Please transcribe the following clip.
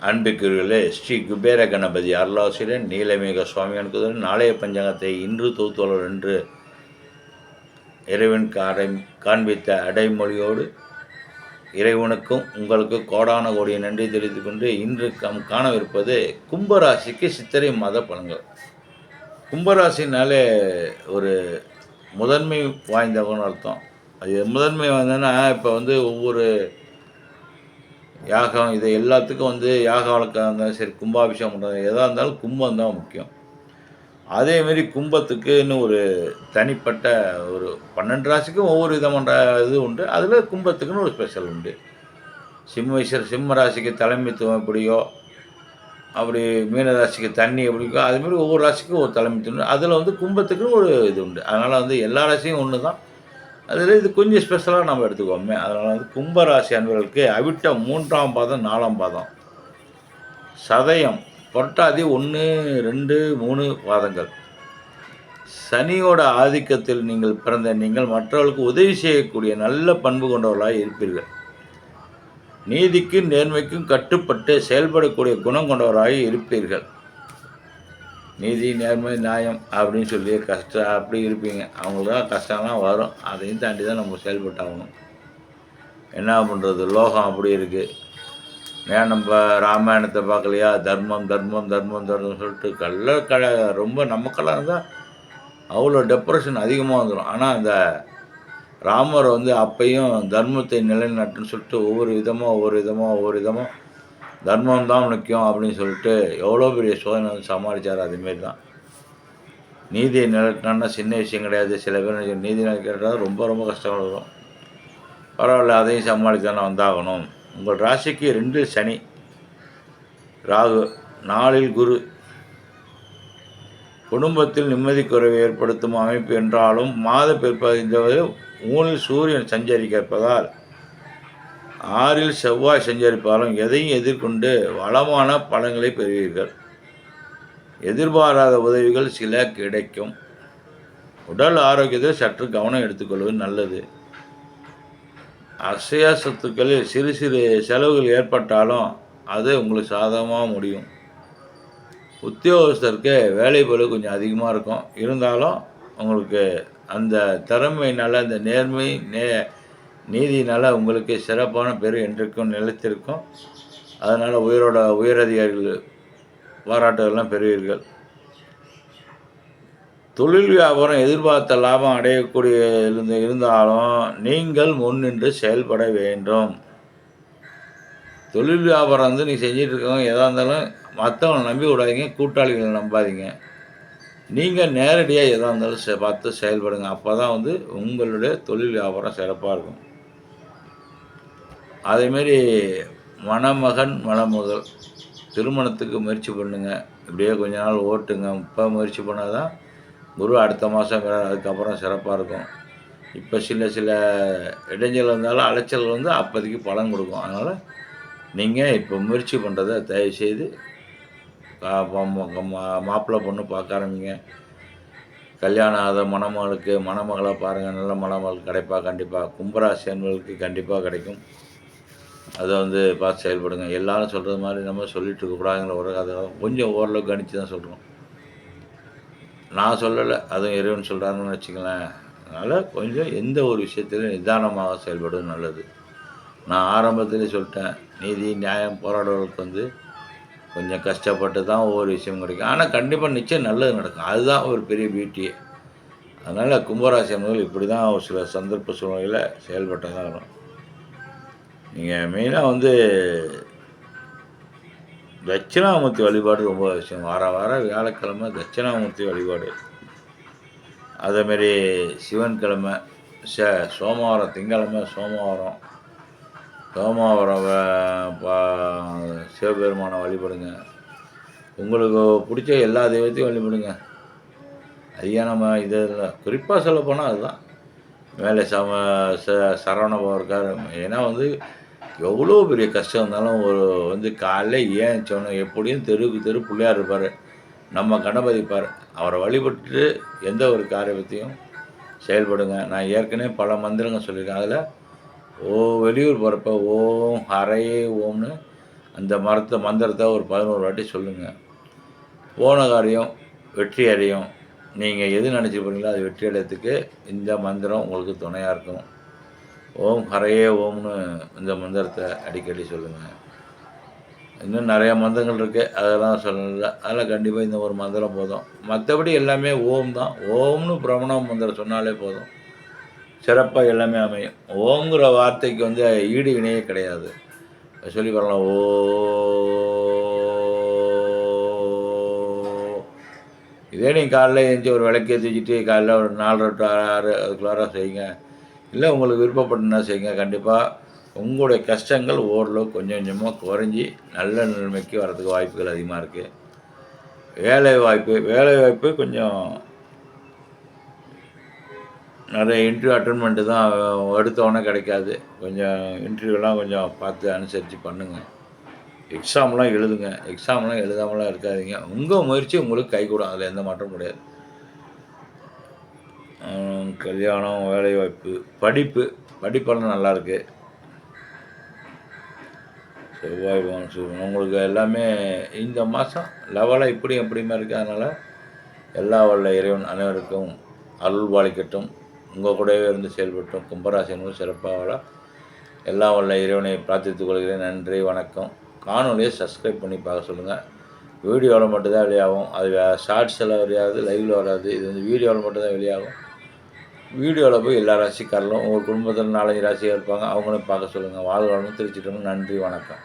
அன்பிற்குரியர்களே ஸ்ரீ குபேர கணபதி அருளாசிரியர் நீலமேக சுவாமி அனுக்குதல் நாளைய பஞ்சாங்கத்தை இன்று தூத்துவலர் என்று இறைவன் காடை காண்பித்த அடைமொழியோடு இறைவனுக்கும் உங்களுக்கு கோடான கோடிய நன்றி தெரிவித்துக் கொண்டு இன்று கம் காணவிருப்பது கும்பராசிக்கு சித்திரை மாத பலன்கள். கும்பராசினாலே ஒரு முதன்மை வாய்ந்தவன் அர்த்தம். அது முதன்மை வாய்ந்தனா இப்போ வந்து ஒவ்வொரு யாகம் இது எல்லாத்துக்கும் வந்து யாக வழக்கம் இருந்தாலும் சரி கும்பாபிஷேகம் பண்ணுறது எதாக இருந்தாலும் கும்பம் தான் முக்கியம். அதேமாரி கும்பத்துக்கு இன்னும் ஒரு தனிப்பட்ட ஒரு பன்னெண்டு ராசிக்கும் ஒவ்வொரு விதமான இது உண்டு. அதில் கும்பத்துக்குன்னு ஒரு ஸ்பெஷல் உண்டு. சிம்மேஸ்வர் சிம்ம ராசிக்கு தலைமைத்துவம் எப்படியோ அப்படி மீன ராசிக்கு தண்ணி எப்படிக்கோ அதுமாரி ஒவ்வொரு ராசிக்கும் ஒரு தலைமைத்துவம் அதில் வந்து கும்பத்துக்குன்னு ஒரு இது உண்டு. அதனால் வந்து எல்லா ராசியும் ஒன்று தான் அதில் இது கொஞ்சம் ஸ்பெஷலாக நம்ம எடுத்துக்கோமே அதனால் வந்து கும்பராசி அன்பர்களுக்கு அவிட்ட மூன்றாம் பாதம் நாலாம் பாதம். சதயம் புரட்டாதி ஒன்று ரெண்டு மூணு பாதங்கள். சனியோட ஆதிக்கத்தில் நீங்கள் பிறந்த நீங்கள் மற்றவர்களுக்கு உதவி செய்யக்கூடிய நல்ல பண்பு கொண்டவர்களாக இருப்பீர்கள். நீதிக்கும் நேர்மைக்கும் கட்டுப்பட்டு செயல்படக்கூடிய குணம் கொண்டவராக இருப்பீர்கள். நீதி நேர்மை நியாயம் அப்படின்னு சொல்லி கஷ்டம் அப்படி இருப்பீங்க. அவங்களுக்கு தான் கஷ்டம்லாம் வரும். அதையும் தாண்டி தான் நம்ம செயல்பட்டாகணும். என்ன பண்ணுறது லோகம் அப்படி இருக்குது ஏன் நம்ம ராமாயணத்தை பார்க்கலையா? தர்மம் தர்மம் தர்மம் தர்மம் சொல்லிட்டு கல்ல க ரொம்ப நமக்கெல்லாம் தான் அவ்வளோ டெப்ரெஷன் அதிகமாக வந்துடும் ஆனால் அந்த ராமர் வந்து அப்பையும் தர்மத்தை நிலைநாட்டுன்னு சொல்லிட்டு ஒவ்வொரு விதமாக ஒவ்வொரு விதமாக ஒவ்வொரு விதமாக தர்மம் தான் முக்கியம் அப்படின்னு சொல்லிட்டு எவ்வளோ பெரிய சோதனை வந்து சமாளித்தார் அதுமாரி தான். நீதியை நிலைக்கினா சின்ன விஷயம் கிடையாது. சில பேர் நீதி நிலைக்கிறது ரொம்ப ரொம்ப கஷ்டமாக வரும். பரவாயில்ல அதையும் சமாளித்தானே வந்தாகணும். உங்கள் ராசிக்கு ரெண்டு சனி ராகு நாளில் குரு. குடும்பத்தில் நிம்மதி குறைவை ஏற்படுத்தும் அமைப்பு என்றாலும் மாத பிற்பது மூணில் சூரியன் சஞ்சரிக்கப்பதால் ஆறில் செவ்வாய் சஞ்சரிப்பாலும் எதையும் எதிர்கொண்டு வளமான பலன்களை பெறுவீர்கள். எதிர்பாராத உதவிகள் சில கிடைக்கும். உடல் ஆரோக்கியத்தில் சற்று கவனம் எடுத்துக்கொள்வது நல்லது. அசைய சொத்துக்களில் சிறு சிறு செலவுகள் ஏற்பட்டாலும் அது உங்களுக்கு சாதகமாக முடியும். உத்தியோகஸ்தருக்கு வேலை பளு கொஞ்சம் அதிகமாக இருக்கும். இருந்தாலும் உங்களுக்கு அந்த திறமையினால் அந்த நேர்மை நே நீதியினால் உங்களுக்கு சிறப்பான பேர் என்றைக்கும் நிலைத்திருக்கும். அதனால் உயரோட உயரதிகாரிகள் பாராட்டுகள்லாம் பெறுவீர்கள். தொழில் வியாபாரம் எதிர்பார்த்த லாபம் அடையக்கூடிய இருந்து இருந்தாலும் நீங்கள் முன்னின்று செயல்பட வேண்டும். தொழில் வியாபாரம் வந்து நீ செஞ்சிட்ருக்கவங்க எதாக இருந்தாலும் மற்றவங்களை நம்பி விடாதீங்க கூட்டாளிகளை நம்பாதீங்க. நீங்கள் நேரடியாக எதாக இருந்தாலும் செ பார்த்து செயல்படுங்க. அப்போ தான் வந்து உங்களுடைய தொழில் வியாபாரம் சிறப்பாக இருக்கும். அதேமாரி மணமகன் மணமகள் திருமணத்துக்கு முயற்சி பண்ணுங்கள் இப்படியே கொஞ்ச நாள் ஓட்டுங்க. இப்போ முயற்சி பண்ணால் தான் குரு அடுத்த மாதம் அதுக்கப்புறம் சிறப்பாக இருக்கும். இப்போ சில சில இடைஞ்சல் வந்தாலும் அலைச்சல் வந்து அப்போதைக்கு பலன் கொடுக்கும். அதனால் நீங்கள் இப்போ முயற்சி பண்ணுறத தயவுசெய்து மாப்பிள்ளை பொண்ணு பார்க்க ஆரம்பிங்க. கல்யாணம் ஆகாத மணமகளுக்கு மணமகளை பாருங்கள் நல்ல மணமகள் கிடைப்பா கண்டிப்பாக கும்பராசி அன்பர்களுக்கு கண்டிப்பாக கிடைக்கும். அதை வந்து பார்த்து செயல்படுங்க. எல்லாரும் சொல்கிறது மாதிரி நம்ம சொல்லிட்டு இருக்கக்கூடாதுங்கிற ஒரு அதை கொஞ்சம் ஓரளவுக்கு கணிச்சு தான் சொல்கிறோம் நான் சொல்லலை அதுவும் இறைவன் சொல்கிறாங்கன்னு வச்சுங்களேன் அதனால் கொஞ்சம் எந்த ஒரு விஷயத்திலும் நிதானமாக செயல்படுவது நல்லது. நான் ஆரம்பத்திலே சொல்லிட்டேன் நீதி நியாயம் போராடுறவர்களுக்கு வந்து கொஞ்சம் கஷ்டப்பட்டு தான் ஒவ்வொரு விஷயம் கிடைக்கும். ஆனால் கண்டிப்பாக நிச்சயம் நல்லது நடக்கும். அதுதான் ஒரு பெரிய பியூட்டியே அதனால் கும்பராசி அன்பர்கள் இப்படி தான் ஒரு சில சந்தர்ப்ப சூழ்நிலையில் செயல்பட்டதாக இருக்கும் வரும் நீங்கள் மெயினாக வந்து தட்சிணாமூர்த்தி வழிபாடு ரொம்ப அவசியம் வார வாரம் வியாழக்கிழமை தட்சிணாமூர்த்தி வழிபாடு. அதேமாரி சிவன் கிழமை ச சோமவாரம் திங்கிழமை சோமவாரம் சோமவாரம் சிவபெருமானை வழிபடுங்க. உங்களுக்கு பிடிச்ச எல்லா தெய்வத்தையும் வழிபடுங்க. ஐயா நம்ம இது குறிப்பாக சொல்ல போனால் அதுதான். மேலே சம ச சரவணபவன் இருக்கார். ஏன்னா வந்து எவ்வளோ பெரிய கஷ்டம் இருந்தாலும் ஒரு வந்து காலைல ஏன் சொன்னோம் எப்படியும் தெருவுக்கு தெரு பிள்ளையார் இருப்பார். நம்ம கணபதிப்பார் அவரை வழிபட்டு எந்த ஒரு காரியத்தையும் செயல்படுங்க. நான் ஏற்கனவே பல மந்திரங்கள் சொல்லியிருக்கேன். அதில் ஓ வெளியூர் போகிறப்ப ஓம் ஹரையே ஓம்னு அந்த மரத்தை மந்திரத்தை ஒரு பதினோரு வாட்டி சொல்லுங்கள் போன காரியம் வெற்றி அடையும். நீங்கள் எது நினச்சி போகிறீங்களோ அது வெற்றி அடையத்துக்கு இந்த மந்திரம் உங்களுக்கு துணையாக இருக்கும். ஓம் ஹரையே ஓம்னு இந்த மந்திரத்தை அடிக்கடி சொல்லுங்கள் இன்னும் நிறைய மந்திரங்கள் இருக்குது அதெல்லாம் சொல்லல அதில் கண்டிப்பாக இந்த ஒரு மந்திரம் போதும். மற்றபடி எல்லாமே ஓம் தான். ஓம்னு பிரமண மந்திரம் சொன்னாலே போதும். சிறப்பாக எல்லாமே அமையும். ஓங்கிற வார்த்தைக்கு வந்து ஈடு இணையே கிடையாது. சொல்லி வரலாம் ஓ இதே நீங்கள் காலைல எழுந்துச்சி ஒரு விளக்கே தூச்சிட்டு காலைல ஒரு நாலரை டு ஆறு அதுக்குள்ளார செய்யுங்க. இல்லை உங்களுக்கு விருப்பப்பட்டுனா செய்யுங்க. கண்டிப்பாக உங்களுடைய கஷ்டங்கள் ஓரளவு கொஞ்சம் கொஞ்சமாக குறைஞ்சி நல்ல நிலைமைக்கு வரதுக்கு வாய்ப்புகள் அதிகமாக இருக்குது வேலை வாய்ப்பு வேலை வாய்ப்பு கொஞ்சம் நிறைய இன்டர்வியூ அட்டன் பண்ணிட்டு தான் எடுத்தவொடனே கிடைக்காது. கொஞ்சம் இன்டர்வியூலாம் கொஞ்சம் பார்த்து அனுசரித்து பண்ணுங்கள் எக்ஸாம்லாம் எழுதுங்க. எக்ஸாம்லாம் எழுதாமலாம் இருக்காதிங்க. உங்கள் முயற்சி உங்களுக்கு கை கூடும். அதில் எந்த மாற்றமும் கிடையாது. கல்யாணம் வேலைவாய்ப்பு படிப்பு படிப்பெல்லாம் நல்லாயிருக்கு செவ்வாய் பகவான் சூரியன் உங்களுக்கு எல்லாமே இந்த மாதம் லெவலாக இப்படி எப்படியுமே இருக்குது அதனால் எல்லா வல்ல இறைவன் அனைவருக்கும் அருள் பாலிக்கட்டும். உங்கள் கூடவே இருந்து செயல்பட்டும். கும்பராசினும் சிறப்பாக எல்லா வல்ல இறைவனை பிரார்த்தித்துக் கொள்கிறேன். நன்றி வணக்கம். காணொலியை சப்ஸ்கிரைப் பண்ணி பார்க்க சொல்லுங்கள் வீடியோவில் மட்டும்தான் வெளியாகும். அது ஷார்ட்ஸ் எல்லாம் வெளியாகுது லைவில் வராது. இது வந்து வீடியோவில் மட்டும்தான் வெளியாகும். வீடியோவில் போய் எல்லா ராசிக்காரர்களும் உங்கள் குடும்பத்தில் நாலஞ்சு ராசியாக இருப்பாங்க அவங்களும் பார்க்க சொல்லுங்கள் வாழ்வாழ்வு திருச்சிட்டமும் நன்றி வணக்கம்.